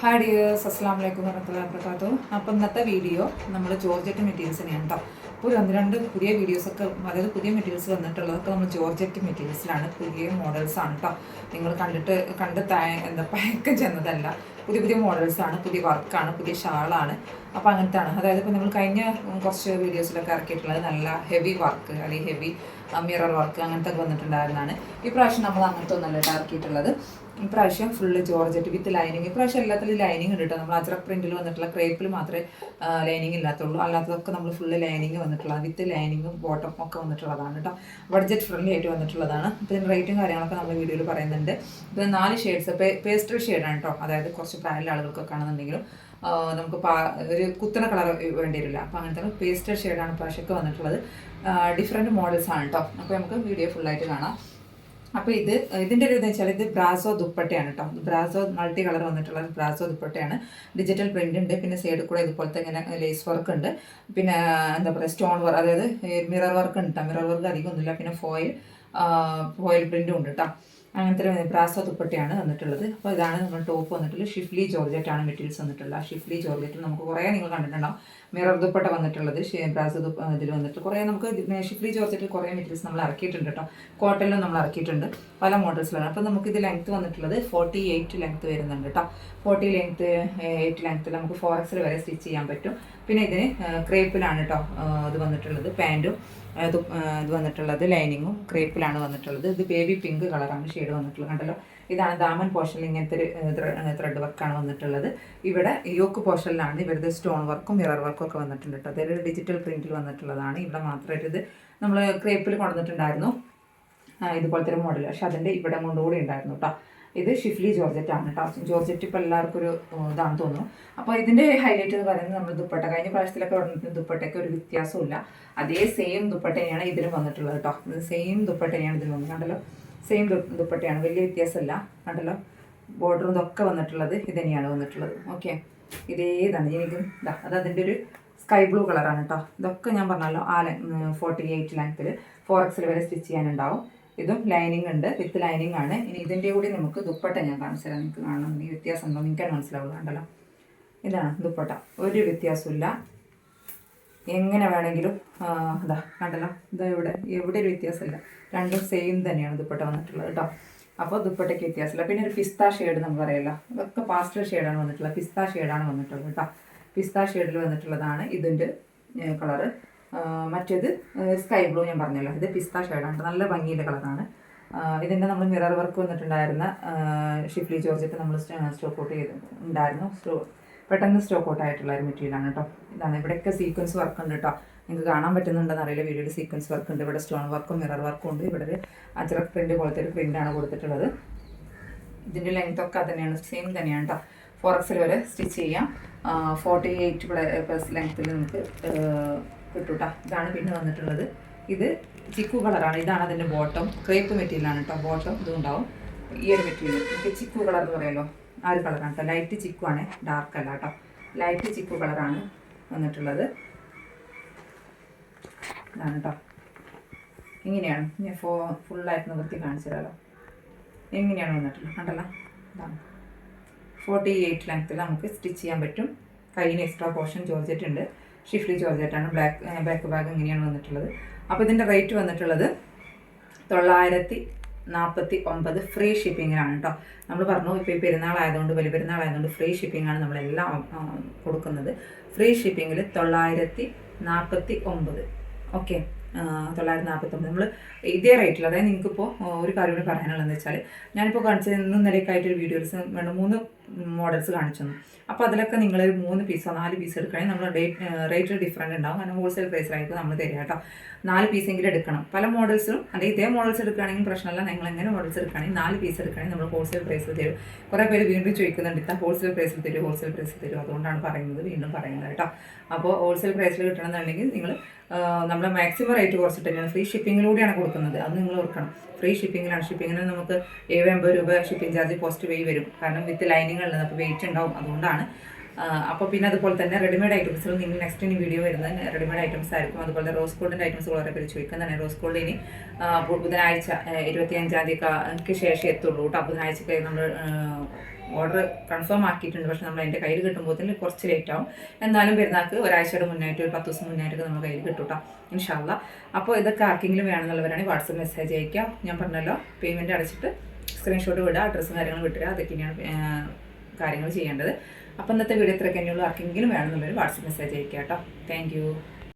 Hi dears അസ്സാം വലൈക്കും വറഹമത്തുള്ള വർക്കാത്തു അപ്പോൾ ഇന്നത്തെ വീഡിയോ നമ്മൾ ജോർജറ്റ് മെറ്റീരിയൽസിനെയാണ് കേട്ടോ ഇപ്പോൾ രണ്ട് രണ്ട് പുതിയ വീഡിയോസൊക്കെ അതായത് പുതിയ മെറ്റീരിയൽസ് വന്നിട്ടുള്ളതൊക്കെ നമ്മൾ ജോർജറ്റ് മെറ്റീരിയൽസിലാണ് പുതിയ മോഡൽസാണ് കേട്ടോ നിങ്ങൾ കണ്ടിട്ട് കണ്ട് എന്താ പയക്കം ചെന്നതല്ല. പുതിയ പുതിയ മോഡൽസാണ് പുതിയ വർക്കാണ് പുതിയ ഷാളാണ്. അപ്പോൾ അങ്ങനത്തെയാണ് അതായത് ഇപ്പോൾ നമ്മൾ കഴിഞ്ഞ കുറച്ച് വീഡിയോസിലൊക്കെ ഇറക്കിയിട്ടുള്ളത് നല്ല ഹെവി വർക്ക് അല്ലെങ്കിൽ ഹെവി മിറർ വർക്ക് അങ്ങനത്തെ ഒക്കെ വന്നിട്ടുണ്ടായിരുന്നതാണ്. ഇപ്രാവശ്യം നമ്മൾ അങ്ങനത്തെ ഒന്നല്ല ഇറക്കിയിട്ടുള്ളത്. ഇപ്രാവശ്യം ഫുള്ള് ജോർജറ്റ് വിത്ത് ലൈനിങ് ഇപ്രാവശ്യം എല്ലാത്തിലും ലൈനിങ് ഉണ്ട് നമ്മൾ അജ്രക് പ്രിന്റിൽ വന്നിട്ടുള്ള ക്രേപ്പിൽ മാത്രമേ ലൈനിങ് ഇല്ലാത്തുള്ളൂ. അല്ലാത്തതൊക്കെ നമ്മൾ ഫുള്ള് ലൈനിങ് വന്നിട്ടുള്ള വിത്ത് ലൈനിങ്ങും ബോട്ടം ഒക്കെ വന്നിട്ടുള്ളതാണ് കേട്ടോ ബഡ്ജറ്റ് ഫ്രണ്ട്ലി ആയിട്ട് വന്നിട്ടുള്ളതാണ്. ഇതിന്റെ റേറ്റും കാര്യങ്ങളൊക്കെ നമ്മൾ വീഡിയോയിൽ പറയുന്നുണ്ട്. ഇത് നാല് ഷെയ്ഡ്സ് പേസ്റ്റൽ ഷെയ്ഡാണ് കേട്ടോ അതായത് കുറച്ച് പ്രായമുള്ള ആളുകൾക്കൊക്കെ ആണെന്നുണ്ടെങ്കിലും നമുക്ക് പാ ഒരു കുത്തണ കളർ വേണ്ടി വരില്ല. അപ്പോൾ അങ്ങനത്തെ പേസ്റ്റൽ ഷെയ്ഡാണ് പ്രാവശ്യമൊക്കെ വന്നിട്ടുള്ളത്. ഡിഫറെന്റ് മോഡൽസ് ആണ് കേട്ടോ അപ്പോൾ നമുക്ക് വീഡിയോ ഫുള്ളായിട്ട് കാണാം. അപ്പോൾ ഇത് ഇതിന്റെ ഒരു ഇതെന്ന് വെച്ചാൽ ഇത് ബ്രാസോ ദുപ്പട്ടയാണ് കേട്ടോ ബ്രാസോ മൾട്ടി കളർ വന്നിട്ടുള്ള ബ്രാസോ ദുപ്പട്ടയാണ്. ഡിജിറ്റൽ പ്രിന്റ് ഉണ്ട് പിന്നെ സൈഡിൽ കൂടെ ഇതുപോലത്തെ ഇങ്ങനെ ലേസ് വർക്ക് ഉണ്ട്. പിന്നെ എന്താ പറയുക സ്റ്റോൺ വർക്ക് അതായത് മിറർ വർക്ക് ഉണ്ട് മിറർ വർക്ക് അധികം ഒന്നുമില്ല. പിന്നെ ഫോയിൽ ഫോയിൽ പ്രിന്റും ഉണ്ട് കേട്ടോ അങ്ങനത്തെ ബ്രാസോ ദുപ്പട്ടയാണ് വന്നിട്ടുള്ളത് അപ്പോൾ ഇതാണ് നമ്മൾ ടോപ്പ് വന്നിട്ടുള്ളത്. ഷിഫ്ലി ജോർജറ്റ് ആണ് മെറ്റീരിയൽസ് വന്നിട്ടുള്ളത്. ആ ഷിഫ്ലി ജോർജറ്റ് നമുക്ക് കുറേ നിങ്ങൾ കണ്ടിട്ടുണ്ടാവും. മിറർ ദുപ്പട്ട വന്നിട്ടുള്ളത് ബ്രാസോ ദുപ്പ ഇതിൽ വന്നിട്ട്. കുറേ നമുക്ക് ഷിഫ്ലി ജോർജറ്റിൽ കുറേ മെറ്റീരിയൽസ് നമ്മൾ ഇറക്കിയിട്ടുണ്ട് കേട്ടോ. കോട്ടണിലും നമ്മൾ ഇറക്കിയിട്ടുണ്ട്. പല മോഡൽസിലാണ്. അപ്പോൾ നമുക്ക് ഇത് ലെങ്ത്ത് വന്നിട്ടുള്ളത് ഫോർട്ടി എയ്റ്റ് ലെങ്ത്ത് വരുന്നുണ്ട് കേട്ടോ. ഫോർട്ടി ലെങ്ത്ത് എയ്റ്റ് ലെങ്ത്തിൽ നമുക്ക് ഫോർ എക്സിൽ വരെ സ്റ്റിച്ച് ചെയ്യാൻ പറ്റും. പിന്നെ ഇതിന് ക്രേപ്പിലാണ് കേട്ടോ ഇത് വന്നിട്ടുള്ളത്. പാന്റും ആ, ഇത് വന്നിട്ടുള്ളത് ലൈനിങ്ങും ക്രേപ്പിലാണ് വന്നിട്ടുള്ളത്. ഇത് ബേബി പിങ്ക് കളറാണ് ഷെയ്ഡ് വന്നിട്ടുള്ളത്. കണ്ടല്ലോ? ഇതാണ് ദാമൻ പോർഷനിൽ ഇങ്ങനത്തെ ഒരു ത്രെഡ് വർക്കാണ് വന്നിട്ടുള്ളത്. ഇവിടെ യോക്ക് പോർഷനിലാണ് ഇവരുടെ സ്റ്റോൺ വർക്കും മിറർ വർക്കും ഒക്കെ വന്നിട്ടുണ്ട് കേട്ടോ അതൊരു ഡിജിറ്റൽ പ്രിന്റിൽ വന്നിട്ടുള്ളതാണ്. ഇവിടെ മാത്രമായിട്ട് ഇത് നമ്മൾ ക്രേപ്പിൽ കൊണ്ടുവന്നിട്ടുണ്ടായിരുന്നു. ഇതുപോലത്തെ ഒരു മോഡൽ പക്ഷെ അതിന്റെ ഇവിടെ കൊണ്ടുകൂടി ഉണ്ടായിരുന്നു കേട്ടോ ഇത് ഷിഫ്ലി ജോർജറ്റ് ആണ് കേട്ടോ ജോർജറ്റ് ഇപ്പോൾ എല്ലാവർക്കും ഒരു ഇതാണ് തോന്നുന്നു. അപ്പോൾ ഇതിന്റെ ഹൈലൈറ്റ് എന്ന് പറയുന്നത് നമ്മൾ ദുപ്പട്ട. കഴിഞ്ഞ പ്രാവശ്യത്തിലൊക്കെ വന്നിട്ട് ദുപ്പട്ടയ്ക്ക് ഒരു വ്യത്യാസമില്ല അതേ സെയിം ദുപ്പട്ടയാണ് ഇതിന് വന്നിട്ടുള്ളത് കേട്ടോ. സെയിം ദുപ്പട്ടയാണ് ഇതിന് വന്നത്. കണ്ടല്ലോ? സെയിം ദുപ്പട്ടയാണ്. വലിയ വ്യത്യാസമില്ല. കണ്ടല്ലോ? ബോർഡറും ഇതൊക്കെ വന്നിട്ടുള്ളത് ഇത് തന്നെയാണ് വന്നിട്ടുള്ളത്. ഓക്കെ ഇതേ ഇതാണ്. എനിക്ക് ഇതാ അത് അതിന്റെ ഒരു സ്കൈ ബ്ലൂ കളറാണ് കേട്ടോ. ഇതൊക്കെ ഞാൻ പറഞ്ഞല്ലോ ആ ഫോർട്ടി എയ്റ്റ് ലെങ്ത്തിൽ ഫോർ എക്സിൽ വരെ സ്റ്റിച്ച് ചെയ്യാനുണ്ടാവും. ഇതും ലൈനിങ് ഉണ്ട്. വിത്ത് ലൈനിങ് ആണ്. ഇനി ഇതിന്റെ കൂടി നമുക്ക് ദുപ്പട്ട ഞാൻ കാണിച്ചു തരാം നിങ്ങൾക്ക് കാണണം. ഈ വ്യത്യാസം ഉണ്ടോ നിങ്ങൾക്ക് മനസ്സിലാവുള്ളൂ. കണ്ടല്ലോ? ഇതാണ് ദുപ്പട്ട. ഒരു വ്യത്യാസമില്ല എങ്ങനെ വേണമെങ്കിലും അതാ കണ്ടല്ലോ? ഇതാ ഇവിടെ. എവിടെ ഒരു വ്യത്യാസമില്ല. രണ്ടും സെയിം തന്നെയാണ് ദുപ്പട്ട വന്നിട്ടുള്ളത് കേട്ടോ. അപ്പോൾ ദുപ്പട്ടയ്ക്ക് വ്യത്യാസമില്ല. പിന്നെ ഒരു പിസ്ത ഷെയ്ഡ് നമുക്ക് പറയല്ലോ ഇതൊക്കെ പാസ്റ്റർ ഷെയ്ഡാണ് വന്നിട്ടുള്ളത്. പിസ്ത ഷെയ്ഡാണ് വന്നിട്ടുള്ളത് കേട്ടോ. പിസ്ത ഷെയ്ഡിൽ വന്നിട്ടുള്ളതാണ് ഇതിന്റെ കളറ് മറ്റേത് സ്കൈ ബ്ലൂ ഞാൻ പറഞ്ഞല്ലോ. ഇത് പിസ്ത ഷെയ്ഡാണ് നല്ല ഭംഗിയുള്ള കളറാണ് ഇതിന്റെ നമ്മൾ മിറർ വർക്ക് വന്നിട്ടുണ്ടായിരുന്ന ഷിഫ്ലി ജോർജറ്റ് നമ്മൾ സ്റ്റോക്ക് ഔട്ട് ചെയ്ത് ഉണ്ടായിരുന്നു. സ്റ്റോ പെട്ടെന്ന് സ്റ്റോക്ക് ഔട്ട് ആയിട്ടുള്ള ഒരു മെറ്റീരിയലാണ് കേട്ടോ ഇതാണ്. ഇവിടെയൊക്കെ സീക്വൻസ് വർക്ക് ഉണ്ട് കേട്ടോ നിങ്ങൾക്ക് കാണാൻ പറ്റുന്നുണ്ടെന്ന് അറിയില്ല. വീഡിയോയിൽ സീക്വൻസ് വർക്ക് ഉണ്ട്. ഇവിടെ സ്റ്റോൺ വർക്കും മിറർ വർക്കും ഉണ്ട്. ഇവിടെ ഒരു അജ്രക് പ്രിന്റ് പോലത്തെ ഒരു പ്രിന്റാണ് കൊടുത്തിട്ടുള്ളത്. ഇതിന്റെ ലെങ്ത് ഒക്കെ തന്നെയാണ് സെയിം തന്നെയാണ് കേട്ടോ ഫോർ എക്സിൽ വരെ സ്റ്റിച്ച് ചെയ്യാം. ഫോർട്ടി എയ്റ്റ് പ്ലസ് ലെങ്ത്തിൽ നമുക്ക് കിട്ടും കേട്ടോ ഇതാണ് പിന്നെ വന്നിട്ടുള്ളത്. ഇത് ചിക്കു കളറാണ്. ഇതാണ് അതിന്റെ ബോട്ടം ക്രേപ്പ് മെറ്റീരിയലാണ് കേട്ടോ ബോട്ടം ഇതും ഉണ്ടാവും ഈ ഒരു മെറ്റീരിയൽ. ഇപ്പം ചിക്കു കളർ എന്ന് പറയുമല്ലോ. ആ ഒരു കളറാണ് കേട്ടോ ലൈറ്റ് ചിക്കു ആണ്. ഡാർക്ക് അല്ല കേട്ടോ ലൈറ്റ് ചിക്കു കളറാണ് വന്നിട്ടുള്ളത്. ഇതാണ് കേട്ടോ ഇങ്ങനെയാണ്. ഞാൻ ഫോ ഫുള്ളായിട്ട് നിവർത്തി കാണിച്ചു തരാമല്ലോ എങ്ങനെയാണ് വന്നിട്ടുള്ളത്. കണ്ടല്ലോ? ഇതാണ്. ഫോർട്ടി എയ്റ്റ് ലെങ്ത്തിൽ നമുക്ക് സ്റ്റിച്ച് ചെയ്യാൻ പറ്റും. കയ്യിൽ എക്സ്ട്രാ പോർഷൻ ചോദിച്ചിട്ടുണ്ട്. ഷിഫ്ലി ജോർജറ്റാണ് ബ്ലാക്ക് ബാക്ക് ബാഗ് ഇങ്ങനെയാണ് വന്നിട്ടുള്ളത്. അപ്പോൾ ഇതിന്റെ റേറ്റ് വന്നിട്ടുള്ളത് തൊള്ളായിരത്തി നാൽപ്പത്തി ഒമ്പത് ഫ്രീ ഷിപ്പിങ്ങിനാണ് കേട്ടോ നമ്മൾ പറഞ്ഞു ഇപ്പോൾ ഈ പെരുന്നാളായതുകൊണ്ട് വലിയ പെരുന്നാളായതുകൊണ്ട് ഫ്രീ ഷിപ്പിങ്ങാണ് നമ്മളെല്ലാം കൊടുക്കുന്നത്. ഫ്രീ ഷിപ്പിങ്ങിൽ തൊള്ളായിരത്തി നാൽപ്പത്തി ഒമ്പത് ഓക്കെ തൊള്ളായിരത്തി നാൽപ്പത്തൊമ്പത് നമ്മൾ ഇതേ റേറ്റിൽ അതായത് നിങ്ങൾക്കിപ്പോൾ ഒരു കാര്യം കൂടി പറയാനുള്ളതെന്ന് വെച്ചാൽ ഞാനിപ്പോൾ കാണിച്ചത് ഇന്നും നിലയ്ക്കായിട്ടൊരു വീഡിയോസ് വേണം മൂന്ന് മോഡൽസ് കാണിച്ചു തന്നു അപ്പോൾ അതിലൊക്കെ നിങ്ങൾ ഒരു മൂന്ന് പീസോ നാല് പീസ് എടുക്കുകയാണെങ്കിൽ നമ്മൾ റേറ്റ് ഡിഫറന്റ് ഉണ്ടാവും. കാരണം ഹോൾസെയിൽ ആയിട്ട് നമ്മൾ തരിക കേട്ടോ. നാല് പീസെങ്കിലും എടുക്കണം. പല മോഡൽസും അതെ ഇതേ മോഡൽസ് എടുക്കുകയാണെങ്കിൽ പ്രശ്നമല്ല. നിങ്ങൾ എങ്ങനെ മോഡൽസ് എടുക്കുകയാണെങ്കിൽ നാല് പീസ് എടുക്കുകയാണെങ്കിൽ നമ്മൾ ഹോൾസെയിൽ പ്രൈസ് തരും. കുറേ പേര് വീണ്ടും ചോദിക്കുന്നുണ്ട് ഇത്ര ഹോൾസെയിൽ പ്രൈസ് തരും ഹോൾസെയിൽ പ്രൈസ് തരും അതുകൊണ്ടാണ് പറയുന്നത്. വീണ്ടും പറയുന്നത് കേട്ടോ. അപ്പോൾ ഹോൾസെയിൽ പ്രൈസിൽ കിട്ടണമെന്നുണ്ടെങ്കിൽ നിങ്ങൾ നമ്മൾ മാക്സിമം റേറ്റ് കുറച്ചിട്ട് തന്നെയാണ് ഫ്രീ ഷിപ്പിങ്ങിലൂടെയാണ് കൊടുക്കുന്നത്. അത് നിങ്ങൾ ഓർക്കണം. ഫ്രീ ഷിപ്പിങ്ങിലാണ് ഷിപ്പിങ്ങിന് നമുക്ക് ഏഴ് അമ്പത് രൂപ ഷിപ്പിംഗ് ചാർജ് പോസ്റ്റ് വേ വരും. കാരണം വിത്ത് ലൈനിങ് ഉള്ളത് അപ്പോൾ വെയിറ്റ് ഉണ്ടാവും അതുകൊണ്ടാണ്. അപ്പോൾ പിന്നെ അതുപോലെ തന്നെ റെഡിമെയ്ഡ് ഐറ്റംസിൽ നിങ്ങൾ നെക്സ്റ്റ് ഇനി വീഡിയോ വരുന്നത് റെഡിമെയ്ഡ് ഐറ്റംസ് ആയിരിക്കും. അതുപോലെ റോസ് ഗോൾഡിന്റെ ഐറ്റംസ് വളരെ പേര് ചോദിക്കുന്നതാണ്. റോസ് ഗോൾഡ് ഇനി ബുധനാഴ്ച ഇരുപത്തി അഞ്ചാം തീയതിക്ക് ശേഷം എത്തുള്ളൂ കേട്ടോ. ബുധനാഴ്ചക്ക് നമ്മൾ ഓർഡർ കൺഫേം ആക്കിയിട്ടുണ്ട്. പക്ഷെ നമ്മൾ അതിന്റെ കയ്യിൽ കിട്ടുമ്പോഴത്തേന് കുറച്ച് ലേറ്റ് ആവും. എന്നാലും പെരുന്നാൾക്ക് ഒരാഴ്ചയുടെ മുന്നായിട്ട് ഒരു പത്ത് ദിവസം മുന്നായിട്ടൊക്കെ നമ്മൾ കയ്യിൽ കിട്ടും കേട്ടോ. ഇൻഷാല്ല അപ്പോൾ ഇതൊക്കെ ആർക്കെങ്കിലും വേണമെന്നുള്ളവരാണെങ്കിൽ വാട്സപ്പ് മെസ്സേജ് അയക്കാം ഞാൻ പറഞ്ഞല്ലോ പേയ്മെന്റ് അടച്ചിട്ട് സ്ക്രീൻഷോട്ട് വിടുക അഡ്രസ്സും കാര്യങ്ങളും വിട്ടുക അതൊക്കെയാണ് കാര്യങ്ങൾ ചെയ്യേണ്ടത്. അപ്പോൾ ഇന്നത്തെ വീഡിയോ ഇത്രയൊക്കെ തന്നെയുള്ളൂ ആർക്കെങ്കിലും വേണമെന്നുള്ളൊരു വാട്സപ്പ് മെസ്സേജ് അയക്കാം കേട്ടോ. താങ്ക്